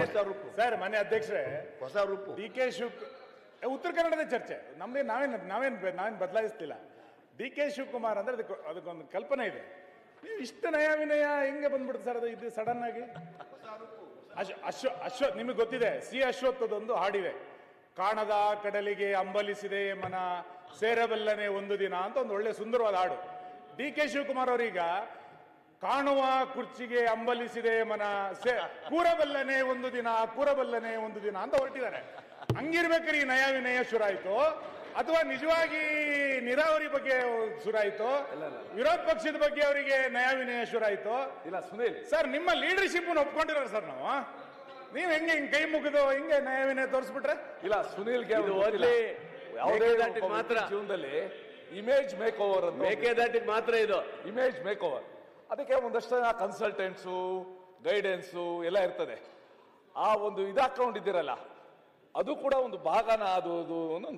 ಹೊಸ ರೂಪು. ಸರ್ ಮನೆ ಅಧ್ಯಕ್ಷರೇ ಹೊಸ ರೂಪು. ಡಿ ಕೆ ಶಿವ್ ಉತ್ತರ ಕನ್ನಡದ ಚರ್ಚೆ. ನಮ್ದೇ ನಾವೇನ್ ನಾವೇನ್ ನಾವೇನ್ ಬದಲಾಯಿಸ್ತಿಲ್ಲ. ಡಿ ಕೆ ಶಿವಕುಮಾರ್ ಅಂದ್ರೆ ಅದಕ್ಕೆ ಅದಕ್ಕೊಂದು ಕಲ್ಪನೆ ಇದೆ. ನೀವು ಇಷ್ಟು ನಯ ವಿನಯ ಹೆಂಗೆ ಬಂದ್ಬಿಡ್ತು ಸರ್ ಅದು ಇದು ಸಡನ್ ಆಗಿ? ಅಶ್ ಅಶ್ವ ಅಶ್ವ ನಿಮಗೆ ಗೊತ್ತಿದೆ ಸಿ ಅಶ್ವತ್ಥದೊಂದು ಹಾಡಿದೆ. ಕಾಣದ ಕಡಲಿಗೆ ಅಂಬಲಿಸಿದೆ ಮನ ಸೇರಬಲ್ಲನೆ ಒಂದು ದಿನ ಅಂತ ಒಂದು ಒಳ್ಳೆ ಸುಂದರವಾದ ಹಾಡು. ಡಿ ಕೆ ಶಿವಕುಮಾರ್ ಅವರೀಗ ಕಾಣುವ ಕುರ್ಚಿಗೆ ಅಂಬಲಿಸಿದೆ ಮನ. ಸೇ ಕೂರಬಲ್ಲನೆ ಒಂದು ದಿನ ಕೂರಬಲ್ಲನೆ ಒಂದು ದಿನ ಅಂತ ಹೊರಟಿದ್ದಾರೆ. ಹಂಗಿರ್ಬೇಕ್ರಿ ಈ ನಯ ವಿನಯ ಶುರಾಯ್ತು. ಅಥವಾ ನಿಜವಾಗಿ ನೀರಾವರಿ ಬಗ್ಗೆ ಶುರಾಯ್ತು. ವಿರೋಧ ಪಕ್ಷದ ಬಗ್ಗೆ ಅವರಿಗೆ ನಯ ವಿನಯ ಶುರಾಯ್ತು. ಇಲ್ಲ ಸುನೀಲ್ ಸರ್ ನಿಮ್ಮ ಲೀಡರ್ಶಿಪ್ ಒಪ್ಕೊಂಡಿರೋ ಸರ್ ನಾವು. ನೀವ್ ಹೆಂಗೆ ಹಿಂಗ್ ಕೈ ಮುಗಿದು ಹಿಂಗೆ ನಯ ವಿನಯ ತೋರಿಸ್ಬಿಟ್ರೆ? ಇಲ್ಲ ಸುನೀಲ್. ಜೀವನದಲ್ಲಿ ಇಮೇಜ್ ಮೇಕ್ ಓವರ್ ಮೇಕೆ ದಾಟಿದ್ ಮಾತ್ರ ಇದು. ಇಮೇಜ್ ಮೇಕ್ ಓವರ್ ಅದಕ್ಕೆ ಒಂದಷ್ಟು ಜನ ಕನ್ಸಲ್ಟೆಂಟ್ಸು ಗೈಡೆನ್ಸು ಎಲ್ಲ ಇರ್ತದೆ. ಆ ಒಂದು ಇದು ಹಾಕೊಂಡಿದ್ದೀರಲ್ಲ ಅದು ಕೂಡ ಒಂದು ಭಾಗನ ಅದು, ಒಂದು